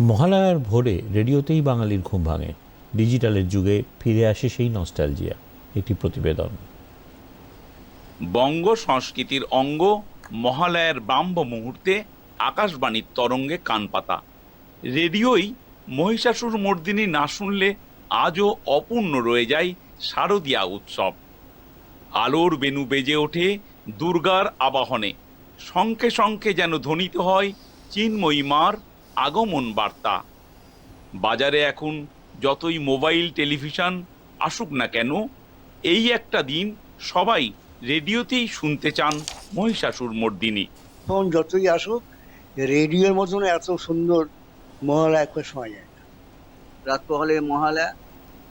মহালয়ার ভোরে রেডিওতেই বাঙালির ঘুম ভাঙে। ডিজিটালের যুগে ফিরে আসে সেই নস্টালজিয়া, একটি প্রতিবেদন। বঙ্গ সংস্কৃতির অঙ্গ মহালয়ার ব্রাহ্ম মুহূর্তে আকাশবাণীর তরঙ্গে কান পাতা। রেডিওই মহিষাসুর মর্দিনী না শুনলে আজও অপূর্ণ রয়ে যায় শারদীয়া উৎসব। আলোর বেনু বেজে ওঠে দুর্গার আবাহনে। শঙ্কে শঙ্কে যেন ধ্বনিত হয় চিন্ময়ী মার আগমন বার্তা। বাজারে এখন যতই মোবাইল টেলিভিশন আসুক না কেন এই একটা দিন সবাই রেডিওতেই শুনতে চান মহিষাসুর মর্দিনী। ফোন যতই আসুক রেডিওর মতন এত সুন্দর মহালয়া একবার শোনা যায় না। রাত পোহালে মহালয়া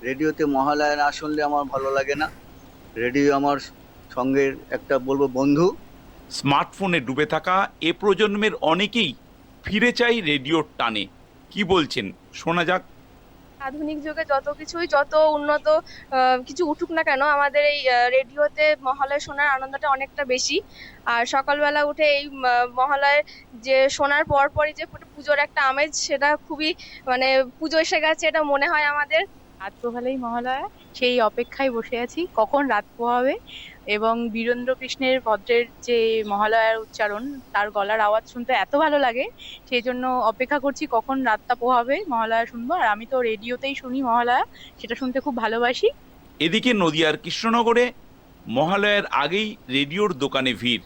রেডিওতে মহালয়া না শুনলে আমার ভালো লাগে না। রেডিও আমার সঙ্গের একটা বলব বন্ধু। স্মার্টফোনে ডুবে থাকা এ প্রজন্মের অনেকেই ফিরে চাই রেডিওর টানে। কি বলছেন? শোনা যাক। আধুনিক যুগে যত কিছুই, যত উন্নত কিছু উঠুক না কেন, আমাদের এই রেডিওতে মহালয় শোনার আনন্দটা অনেকটা বেশি। আর সকালবেলা উঠে এই মহালয় যে শোনার পরপরই যে পুজোর একটা আমেজ, সেটা খুবই মানে পুজো এসে গেছে এটা মনে হয় আমাদের। রাত পোহালেই মহালয়া। সেই অপেক্ষায় বসে আছি। কখন রাত পোহাবে? এবং বীরেন্দ্র কৃষ্ণের ভদ্রের যে মহালয়ার উচ্চারণ, তার গলার আওয়াজ শুনতে এত ভালো লাগে। সেই জন্য অপেক্ষা করছি কখন রাতটা পোহাবে মহালয়া শুনব। আর আমি তো রেডিওতেই শুনি মহালয়া, সেটা শুনতে খুব ভালোবাসি। এদিকে নদিয়ার কৃষ্ণনগরে মহালয়ার আগেই রেডিওর দোকানে ভিড়।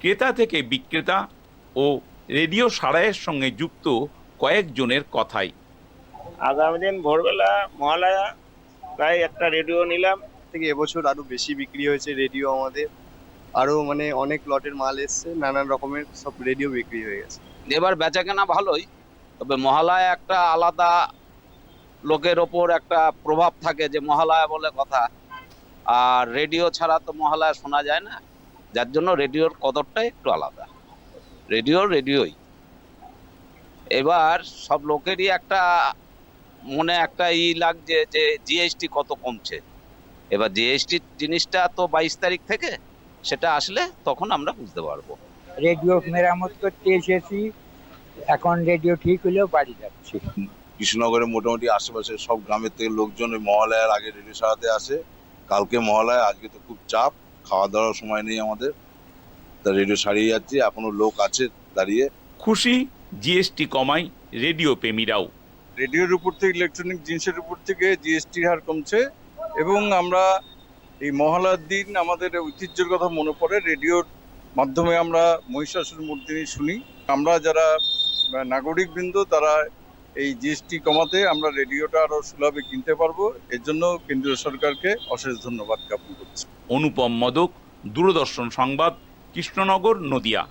ক্রেতা থেকে বিক্রেতা ও রেডিও সারাইয়ের সঙ্গে যুক্ত কয়েকজনের কথাই। আগামী দিন ভোরবেলা মহালয়া প্রায় একটা রেডিও নিলাম। থেকে এবছর আরও বেশি বিক্রি হয়েছে রেডিও আমাদের। আরও মানে অনেক লটের মাল এসছে নানান রকমের সব রেডিও বিক্রি হয়ে গেছে। এবার বেচা কেনা ভালোই তবে মহালয়া একটা আলাদা লোকের ওপর একটা প্রভাব থাকে যে মহালয়া বলে কথা। আর রেডিও ছাড়া তো মহালয়া শোনা যায় না। যার জন্য রেডিওর কদরটা একটু আলাদা। রেডিও রেডিওই। এবার সব লোকেরই একটা মনে একটা ই লাগছে যে জিএসটি কত কমছে। এবার জিএসটি জিনিসটা তো বাইশ তারিখ থেকে সেটা আসলে তখন আমরা বুঝতে পারব। রেডিও মেরামত করতে এসেছি এখন রেডিও ঠিক হলেও বাড়ি যাচ্ছি। কৃষ্ণনগরে মোটামুটি আশেপাশের সব গ্রামের থেকে লোকজন ওই মহালয়ার আগে রেডিও সারাতে আসে। কালকে মহালয়া আজকে তো খুব চাপ খাওয়া দাওয়ার সময় নেই আমাদের। তা রেডিও সারিয়ে যাচ্ছি এখনও লোক আছে দাঁড়িয়ে। খুশি জিএসটি কমায় রেডিও প্রেমীরাও। রেডিওর উপর থেকে, ইলেকট্রনিক জিনিসের উপর থেকে জিএসটির হার কমছে এবং আমরা এই মহালয়ার দিন আমাদের ঐতিহ্যের কথা মনে পড়ে। রেডিওর মাধ্যমে আমরা মহিষাসুর মূর্তিনি শুনি। আমরা যারা নাগরিক বৃন্দ তারা এই জিএসটি কমাতে আমরা রেডিওটা আরও সুলভে কিনতে পারব। এর জন্য কেন্দ্রীয় সরকারকে অশেষ ধন্যবাদ জ্ঞাপন করছি। অনুপম মদক, দূরদর্শন সংবাদ, কৃষ্ণনগর, নদিয়া।